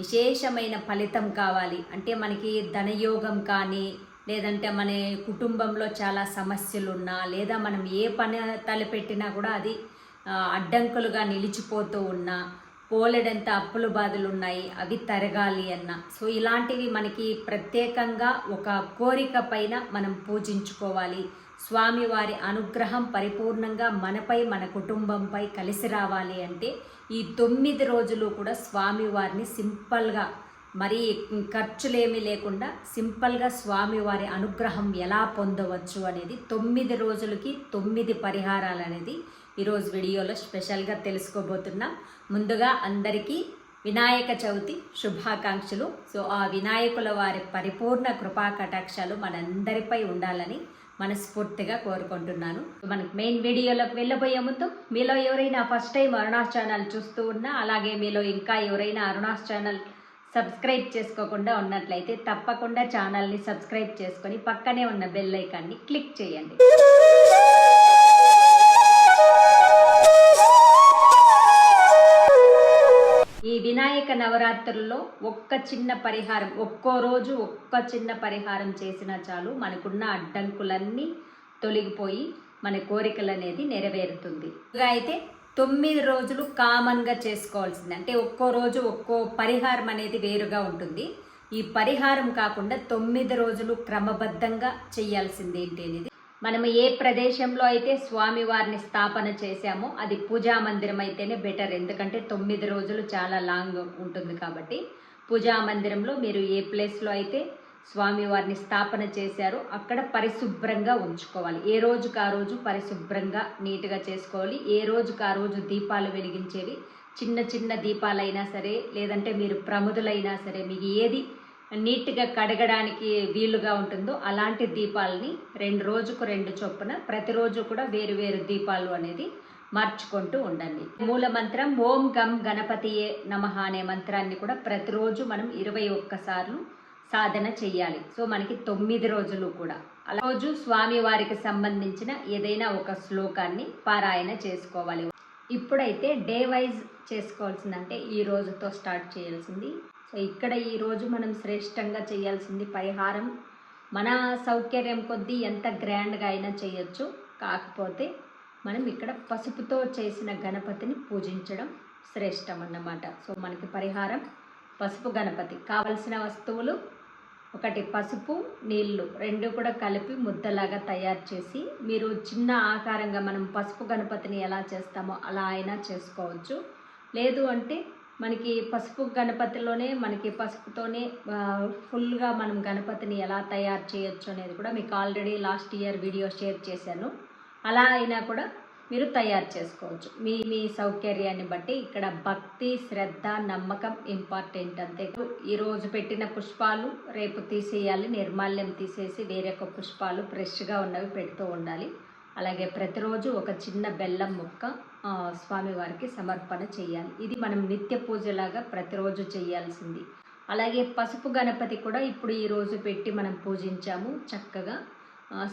విశేషమైన ఫలితం కావాలి. అంటే మనకి ధనయోగం కానీ లేదంటే మన కుటుంబంలో చాలా సమస్యలు ఉన్నా లేదా మనం ఏ పని తలపెట్టినా కూడా అది అడ్డంకులుగా నిలిచిపోతూ ఉన్నా పోలెడంత అప్పుల బాధలు ఉన్నాయి అవి తరగాలి అన్న. సో ఇలాంటివి మనకి ప్రత్యేకంగా ఒక కోరిక పైన మనం పూజించుకోవాలి. స్వామివారి అనుగ్రహం పరిపూర్ణంగా మనపై మన కుటుంబంపై కలిసి రావాలి అంటే ఈ తొమ్మిది రోజులు కూడా స్వామివారిని సింపుల్గా మరి ఖర్చులేమీ లేకుండా సింపుల్గా స్వామివారి అనుగ్రహం ఎలా పొందవచ్చు అనేది తొమ్మిది రోజులకి తొమ్మిది పరిహారాలు అనేది ఈరోజు వీడియోలో స్పెషల్గా తెలుసుకోబోతున్నాం. ముందుగా అందరికీ వినాయక చవితి శుభాకాంక్షలు. సో ఆ వినాయకుల వారి పరిపూర్ణ కృపా కటాక్షాలు మనందరిపై ఉండాలని మనస్ఫూర్తిగా కోరుకుంటున్నాను. మనకి మెయిన్ వీడియోలోకి వెళ్ళబోయే ముందు మీలో ఎవరైనా ఫస్ట్ టైం అరుణాస్ ఛానల్ చూస్తూ ఉన్నా అలాగే మీలో ఇంకా ఎవరైనా అరుణాస్ ఛానల్ సబ్స్క్రైబ్ చేసుకోకుండా ఉన్నట్లయితే తప్పకుండా ఛానల్ని సబ్స్క్రైబ్ చేసుకొని పక్కనే ఉన్న బెల్ ఐకాన్ని క్లిక్ చేయండి. నవరాత్రుల్లో ఒక్క చిన్న పరిహారం ఒక్కో రోజు ఒక్క చిన్న పరిహారం చేసినా చాలు మనకున్న అడ్డంకులన్నీ తొలగిపోయి మన కోరికలు అనేది నెరవేరుతుంది అయితే తొమ్మిది రోజులు కామన్గా చేసుకోవాల్సింది. అంటే ఒక్కో రోజు ఒక్కో పరిహారం అనేది వేరుగా ఉంటుంది. ఈ పరిహారం కాకుండా తొమ్మిది రోజులు క్రమబద్ధంగా చేయాల్సింది ఏంటి అనేది మనం ఏ ప్రదేశంలో అయితే స్వామివారిని స్థాపన చేశామో అది పూజా మందిరం అయితేనే బెటర్. ఎందుకంటే తొమ్మిది రోజులు చాలా లాంగ్ ఉంటుంది కాబట్టి పూజా మందిరంలో మీరు ఏ ప్లేస్లో అయితే స్వామివారిని స్థాపన చేశారో అక్కడ పరిశుభ్రంగా ఉంచుకోవాలి. ఏ రోజుకి ఆ రోజు పరిశుభ్రంగా నీట్గా చేసుకోవాలి. ఏ రోజుకి ఆ రోజు దీపాలు వెలిగించేవి. చిన్న చిన్న దీపాలైనా సరే లేదంటే మీరు ప్రముదులైనా సరే మీకు ఏది నీట్గా కడగడానికి వీలుగా ఉంటుందో అలాంటి దీపాలని రెండు రోజుకు రెండు చొప్పున ప్రతిరోజు కూడా వేరు వేరు దీపాలు అనేది మార్చుకుంటూ ఉండండి. మూల మంత్రం ఓం గం గణపతియే నమ అనే మంత్రాన్ని కూడా ప్రతిరోజు మనం ఇరవై ఒక్కసార్లు సాధన చెయ్యాలి. సో మనకి తొమ్మిది రోజులు కూడా. అలా రోజు స్వామి వారికి సంబంధించిన ఏదైనా ఒక శ్లోకాన్ని పారాయణ చేసుకోవాలి. ఇప్పుడైతే డే వైజ్ చేసుకోవాల్సిందంటే ఈ రోజుతో స్టార్ట్ చేయాల్సింది సో ఇక్కడ ఈరోజు మనం శ్రేష్టంగా చేయాల్సింది పరిహారం. మన సౌకర్యం కొద్దీ ఎంత గ్రాండ్గా అయినా చేయొచ్చు. కాకపోతే మనం ఇక్కడ పసుపుతో చేసిన గణపతిని పూజించడం శ్రేష్టం అన్నమాట సో మనకి పరిహారం పసుపు గణపతి. కావలసిన వస్తువులు ఒకటి పసుపు నీళ్ళు రెండు కూడా కలిపి ముద్దలాగా తయారు చేసి మీరు చిన్న ఆకారంగా మనం పసుపు గణపతిని ఎలా చేస్తామో అలా అయినా చేసుకోవచ్చు. లేదు అంటే మనకి పసుపు గణపతిలోనే మనకి పసుపుతోనే ఫుల్గా మనం గణపతిని ఎలా తయారు చేయొచ్చు అనేది కూడా మీకు already last year video share చేశాను. అలా అయినా కూడా మీరు తయారు చేసుకోవచ్చు. మీ మీ సౌకర్యాన్ని బట్టి ఇక్కడ భక్తి శ్రద్ధ నమ్మకం ఇంపార్టెంట్ అంతే. ఈరోజు పెట్టిన పుష్పాలు రేపు తీసేయాలి నిర్మాల్యం తీసేసి వేరొక పుష్పాలు ఫ్రెష్గా ఉన్నవి పెడుతూ ఉండాలి. అలాగే ప్రతిరోజు ఒక చిన్న బెల్లం ముక్క స్వామివారికి సమర్పణ చేయాలి. ఇది మనం నిత్య పూజలాగా ప్రతిరోజు చేయాల్సింది. అలాగే పసుపు గణపతి కూడా ఇప్పుడు ఈరోజు పెట్టి మనం పూజించాము చక్కగా.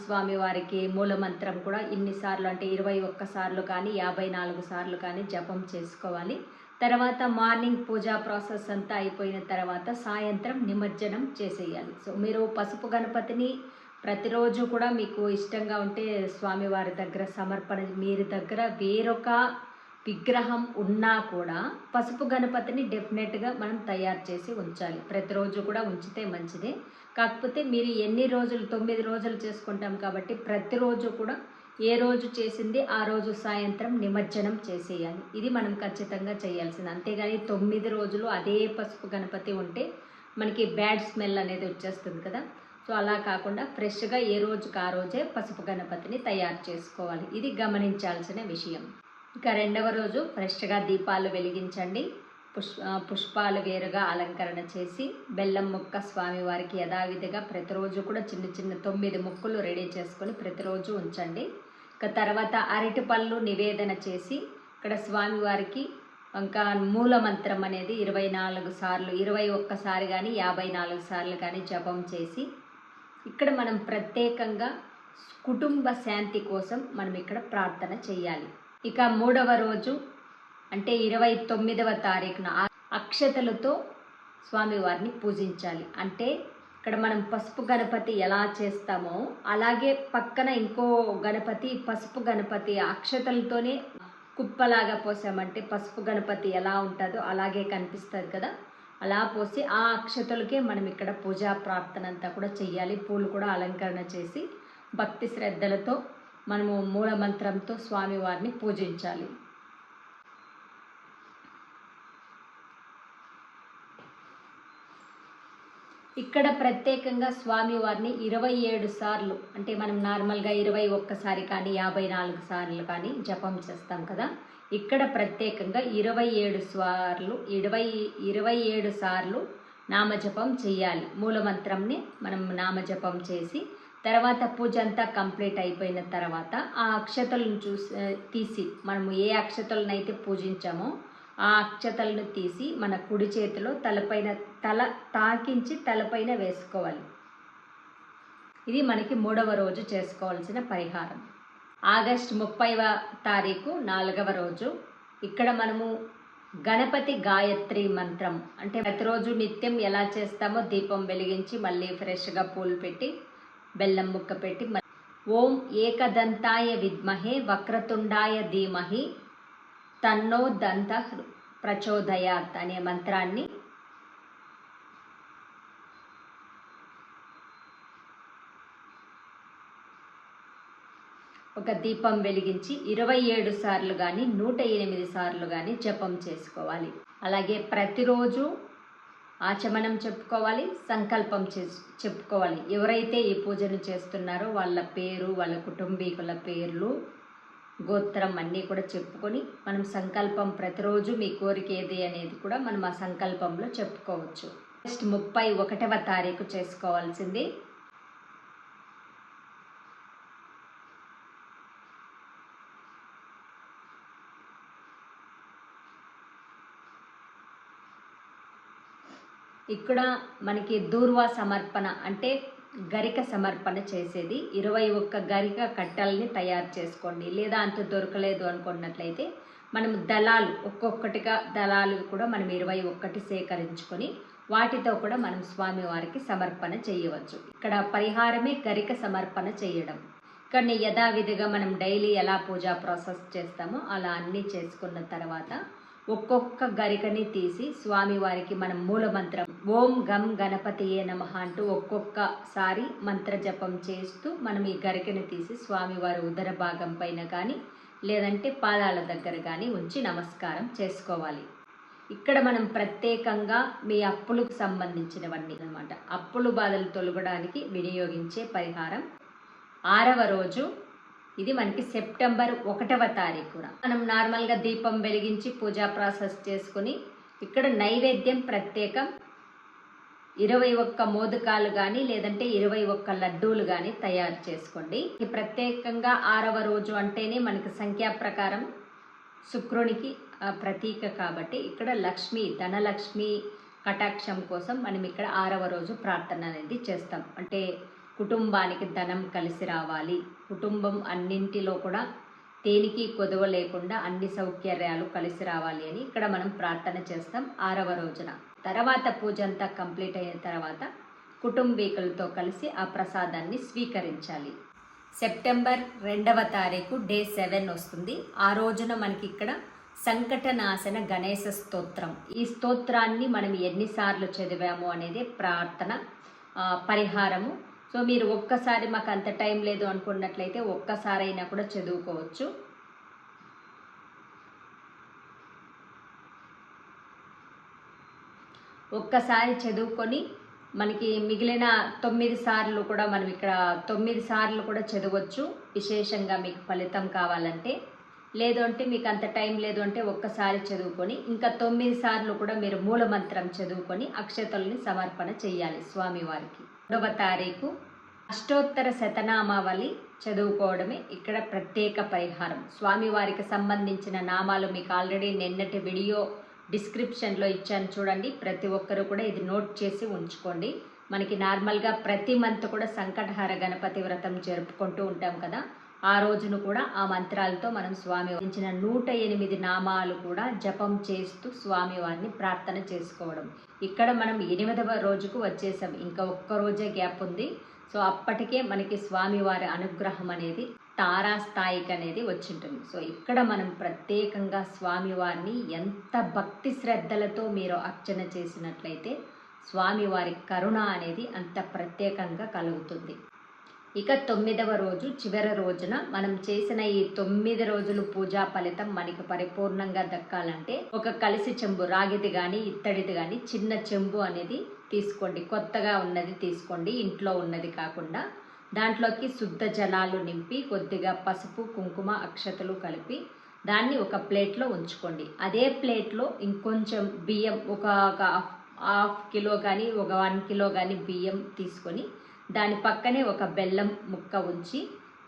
స్వామివారికి మూలమంత్రం కూడా ఇన్నిసార్లు అంటే ఇరవై ఒక్కసార్లు కానీ యాభై నాలుగు సార్లు కానీ జపం చేసుకోవాలి. తర్వాత మార్నింగ్ పూజా ప్రాసెస్ అంతా అయిపోయిన తర్వాత సాయంత్రం నిమజ్జనం చేసేయాలి. సో మీరు పసుపు గణపతిని ప్రతిరోజు కూడా మీకు ఇష్టంగా ఉంటే స్వామివారి దగ్గర సమర్పణ మీరు దగ్గర వేరొక విగ్రహం ఉన్నా కూడా పసుపు గణపతిని డెఫినెట్గా మనం తయారు చేసి ఉంచాలి. ప్రతిరోజు కూడా ఉంచితే మంచిదే. కాకపోతే మీరు ఎన్ని రోజులు తొమ్మిది రోజులు చేసుకుంటాం కాబట్టి ప్రతిరోజు కూడా ఏ రోజు చేసింది ఆ రోజు సాయంత్రం నిమజ్జనం చేసేయాలి. ఇది మనం ఖచ్చితంగా చేయాల్సింది. అంతేగాని తొమ్మిది రోజులు అదే పసుపు గణపతి ఉంటే మనకి బ్యాడ్ స్మెల్ అనేది వచ్చేస్తుంది కదా. సో అలా కాకుండా ఫ్రెష్గా ఏ రోజుకు ఆ రోజే పసుపు గణపతిని తయారు చేసుకోవాలి. ఇది గమనించాల్సిన విషయం. ఇక రెండవ రోజు ఫ్రెష్గా దీపాలు వెలిగించండి. పుష్ పుష్పాలు వేరుగా అలంకరణ చేసి బెల్లం ముక్క స్వామివారికి యథావిధిగా ప్రతిరోజు కూడా చిన్న చిన్న తొమ్మిది ముక్కులు రెడీ చేసుకొని ప్రతిరోజు ఉంచండి. ఇక తర్వాత అరటి పళ్ళు నివేదన చేసి ఇక్కడ స్వామివారికి ఇంకా మూలమంత్రం అనేది ఇరవై నాలుగు సార్లు ఇరవై ఒక్కసారి కానీ యాభై నాలుగు సార్లు కానీ జపం చేసి ఇక్కడ మనం ప్రత్యేకంగా కుటుంబ శాంతి కోసం మనం ఇక్కడ ప్రార్థన చేయాలి. ఇక మూడవ రోజు అంటే ఇరవై తొమ్మిదవ తారీఖున అక్షతలతో స్వామివారిని పూజించాలి. అంటే ఇక్కడ మనం పసుపు గణపతి ఎలా చేస్తామో అలాగే పక్కన ఇంకో గణపతి పసుపు గణపతి అక్షతలతోనే కుప్పలాగా పోసామంటే పసుపు గణపతి ఎలా ఉంటుందో అలాగే కనిపిస్తుంది కదా. అలా పోసి ఆ అక్షతలకే మనం ఇక్కడ పూజా ప్రార్థన అంతా కూడా చెయ్యాలి. పూలు కూడా అలంకరణ చేసి భక్తి శ్రద్ధలతో మనము మూలమంత్రంతో స్వామివారిని పూజించాలి. ఇక్కడ ప్రత్యేకంగా స్వామివారిని ఇరవై ఏడు సార్లు అంటే మనం నార్మల్గా ఇరవై ఒక్కసారి కానీ యాభై నాలుగు సార్లు కానీ జపం చేస్తాం కదా. ఇక్కడ ప్రత్యేకంగా ఇరవై ఏడు సార్లు ఇరవై ఇరవై ఏడు సార్లు నామజపం చేయాలి. మూలమంత్రంని మనం నామజపం చేసి తర్వాత పూజ అంతా కంప్లీట్ అయిపోయిన తర్వాత ఆ అక్షతలను చూసి తీసి మనము ఏ అక్షతలను పూజించామో ఆ అక్షతలను తీసి మన కుడి చేతిలో తలపైన తల తాకించి తలపైన వేసుకోవాలి. ఇది మనకి మూడవ రోజు చేసుకోవాల్సిన పరిహారం. ఆగస్ట్ ముప్పైవ తారీఖు నాలుగవ రోజు. ఇక్కడ మనము గణపతి గాయత్రి మంత్రం అంటే ప్రతిరోజు నిత్యం ఎలా చేస్తామో దీపం వెలిగించి మళ్ళీ ఫ్రెష్గా పూలు పెట్టి బెల్లం ముక్క పెట్టి ఓం ఏకదంతాయ విద్మహే వక్రతుండాయ ధీమహి తన్నో దంత ప్రచోదయాత్ అనే మంత్రాన్ని ఒక దీపం వెలిగించి ఇరవై ఏడు సార్లు కానీ నూట ఎనిమిది సార్లు కానీ జపం చేసుకోవాలి. అలాగే ప్రతిరోజు ఆచమనం చెప్పుకోవాలి సంకల్పం చే చెప్పుకోవాలి. ఎవరైతే ఈ పూజను చేస్తున్నారో వాళ్ళ పేరు వాళ్ళ కుటుంబీకుల పేర్లు గోత్రం అన్నీ కూడా చెప్పుకొని మనం సంకల్పం ప్రతిరోజు మీ కోరిక ఏది అనేది కూడా మనం ఆ సంకల్పంలో చెప్పుకోవచ్చు. నెక్స్ట్ ముప్పై ఒకటవ తారీఖు చేసుకోవాల్సింది. ఇక్కడ మనకి దూర్వా సమర్పణ అంటే గరిక సమర్పణ చేసేది. ఇరవై ఒక్క గరిక కట్టల్ని తయారు చేసుకోండి. లేదా అంత దొరకలేదు అనుకున్నట్లయితే మనం దళాలు ఒక్కొక్కటిగా దళాలు కూడా మనం ఇరవై ఒక్కటి సేకరించుకొని వాటితో కూడా మనం స్వామివారికి సమర్పణ చేయవచ్చు. ఇక్కడ పరిహారమే గరిక సమర్పణ చేయడం. కానీ యథావిధిగా మనం డైలీ ఎలా పూజా ప్రాసెస్ చేస్తామో అలా అన్నీ చేసుకున్న తర్వాత ఒక్కొక్క గరికని తీసి స్వామివారికి మనం మూలమంత్రం ఓం గం గణపతియే నమ అంటూ ఒక్కొక్కసారి మంత్ర జపం చేస్తూ మనం ఈ గరికను తీసి స్వామివారి ఉదర భాగం పైన కానీ లేదంటే పాదాల దగ్గర కానీ ఉంచి నమస్కారం చేసుకోవాలి. ఇక్కడ మనం ప్రత్యేకంగా మీ అప్పులకు సంబంధించినవన్నీ అనమాట అప్పులు బాధలు తొలగడానికి వినియోగించే పరిహారం ఆరవ రోజు ఇది మనకి సెప్టెంబర్ ఒకటవ తారీఖున. మనం నార్మల్గా దీపం వెలిగించి పూజా ప్రాసెస్ చేసుకుని ఇక్కడ నైవేద్యం ప్రత్యేకం ఇరవై ఒక్క మోదకాలు కానీ లేదంటే ఇరవై ఒక్క లడ్డూలు కానీ తయారు చేసుకోండి. ఈ ప్రత్యేకంగా ఆరవ రోజు అంటేనే మనకి సంఖ్యా ప్రకారం శుక్రునికి ప్రతీక కాబట్టి ఇక్కడ లక్ష్మి ధనలక్ష్మి కటాక్షం కోసం మనం ఇక్కడ ఆరవ రోజు ప్రార్థన అనేది చేస్తాం. అంటే కుటుంబానికి ధనం కలిసి రావాలి. కుటుంబం అన్నింటిలో కూడా దేనికి కొదవ లేకుండా అన్ని సౌకర్యాలు కలిసి రావాలి అని ఇక్కడ మనం ప్రార్థన చేస్తాం. ఆరవ రోజున. తర్వాత పూజ అంతా కంప్లీట్ అయిన తర్వాత కుటుంబీకులతో కలిసి ఆ ప్రసాదాన్ని స్వీకరించాలి. సెప్టెంబర్ రెండవ తారీఖు డే సెవెన్ వస్తుంది. ఆ రోజున మనకి ఇక్కడ సంకటనాశన గణేశ స్తోత్రం. ఈ స్తోత్రాన్ని మనం ఎన్నిసార్లు చదివాము అనేది ప్రార్థన పరిహారము. సో మీరు ఒక్కసారి మాకు అంత టైం లేదు అనుకున్నట్లయితే ఒక్కసారైనా కూడా చదువుకోవచ్చు. ఒక్కసారి చదువుకొని మనకి మిగిలిన తొమ్మిది సార్లు కూడా మనం ఇక్కడ తొమ్మిది సార్లు కూడా చదవచ్చు. విశేషంగా మీకు ఫలితం కావాలంటే. లేదు అంటే మీకు అంత టైం లేదు అంటే ఒక్కసారి చదువుకొని ఇంకా తొమ్మిది సార్లు కూడా మీరు మూలమంత్రం చదువుకొని అక్షతల్ని సమర్పణ చేయాలి స్వామివారికి. రెండవ తారీఖు అష్టోత్తర శతనామావళి చదువుకోవడమే ఇక్కడ ప్రత్యేక పరిహారం. స్వామివారికి సంబంధించిన నామాలు మీకు ఆల్రెడీ నిన్నటి వీడియో డిస్క్రిప్షన్లో ఇచ్చాను చూడండి. ప్రతి ఒక్కరు కూడా ఇది నోట్ చేసి ఉంచుకోండి. మనకి నార్మల్గా ప్రతి మంత్ కూడా సంకటహార గణపతి వ్రతం జరుపుకుంటూ ఉంటాం కదా. ఆ రోజును కూడా ఆ మంత్రాలతో మనం స్వామి ఇచ్చిన నూట ఎనిమిది నామాలు కూడా జపం చేస్తూ స్వామి వారిని ప్రార్థన చేసుకోవడం. ఇక్కడ మనం ఎనిమిదవ రోజుకు వచ్చేసాం. ఇంకా ఒక్క రోజే గ్యాప్ ఉంది. సో అప్పటికే మనకి స్వామివారి అనుగ్రహం అనేది తారాస్థాయికి అనేది వచ్చింటుంది. సో ఇక్కడ మనం ప్రత్యేకంగా స్వామివారిని ఎంత భక్తి శ్రద్ధలతో మీరు అర్చన చేసినట్లయితే స్వామివారి కరుణ అనేది అంత ప్రత్యేకంగా కలుగుతుంది. ఇక తొమ్మిదవ రోజు చివరి రోజున మనం చేసిన ఈ తొమ్మిది రోజులు పూజా ఫలితం మనకి పరిపూర్ణంగా దక్కాలంటే ఒక కలిసి చెంబు రాగిది కానీ ఇత్తడిది కానీ చిన్న చెంబు అనేది తీసుకోండి. కొత్తగా ఉన్నది తీసుకోండి. ఇంట్లో ఉన్నది కాకుండా దాంట్లోకి శుద్ధ జలాలు నింపి కొద్దిగా పసుపు కుంకుమ అక్షతలు కలిపి దాన్ని ఒక ప్లేట్లో ఉంచుకోండి. అదే ప్లేట్లో ఇంకొంచెం బియ్యం ఒక ఒక హాఫ్ కిలో కానీ ఒక వన్ కిలో కానీ బియ్యం తీసుకొని దాని పక్కనే ఒక బెల్లం ముక్క ఉంచి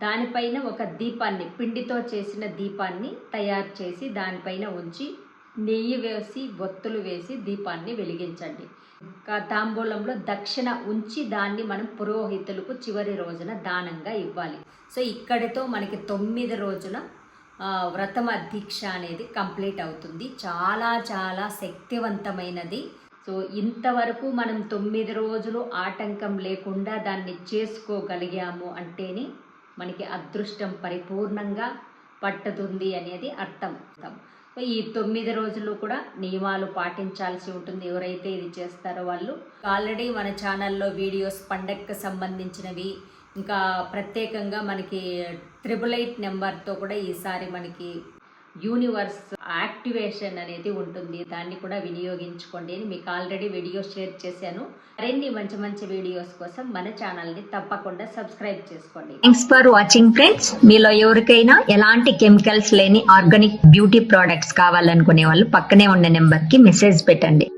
దానిపైన ఒక దీపాన్ని పిండితో చేసిన దీపాన్ని తయారు చేసి దానిపైన ఉంచి నెయ్యి వేసి ఒత్తులు వేసి దీపాన్ని వెలిగించండి. ఇంకా తాంబూలంలో దక్షిణ ఉంచి దాన్ని మనం పురోహితులకు చివరి రోజున దానంగా ఇవ్వాలి. సో ఇక్కడితో మనకి తొమ్మిది రోజున వ్రతమ దీక్ష అనేది కంప్లీట్ అవుతుంది. చాలా చాలా శక్తివంతమైనది. సో ఇంతవరకు మనం తొమ్మిది రోజులు ఆటంకం లేకుండా దాన్ని చేసుకోగలిగాము అంటేనే మనకి అదృష్టం పరిపూర్ణంగా పట్టుతుంది అనేది అర్థం. సో ఈ తొమ్మిది రోజులు కూడా నియమాలు పాటించాల్సి ఉంటుంది. ఎవరైతే ఇది చేస్తారో వాళ్ళు. ఆల్రెడీ మన ఛానల్లో వీడియోస్ పండగకు సంబంధించినవి. ఇంకా ప్రత్యేకంగా మనకి ట్రిపుల్ ఎయిట్ నెంబర్తో కూడా ఈసారి మనకి యూనివర్స్ యాక్టివేషన్ అనేది ఉంటుంది. దాన్ని కూడా వినియోగించుకోండి అని మీకు ఆల్రెడీ వీడియో షేర్ చేశాను. మరిన్ని మంచి మంచి వీడియోస్ కోసం మన ఛానల్ని తప్పకుండా సబ్స్క్రైబ్ చేసుకోండి. థ్యాంక్స్ ఫర్ వాచింగ్ ఫ్రెండ్స్ మీలో ఎవరికైనా ఎలాంటి కెమికల్స్ లేని ఆర్గానిక్ బ్యూటీ ప్రోడక్ట్స్ కావాలనుకునే వాళ్ళు పక్కనే ఉన్న నెంబర్కి మెసేజ్ పెట్టండి.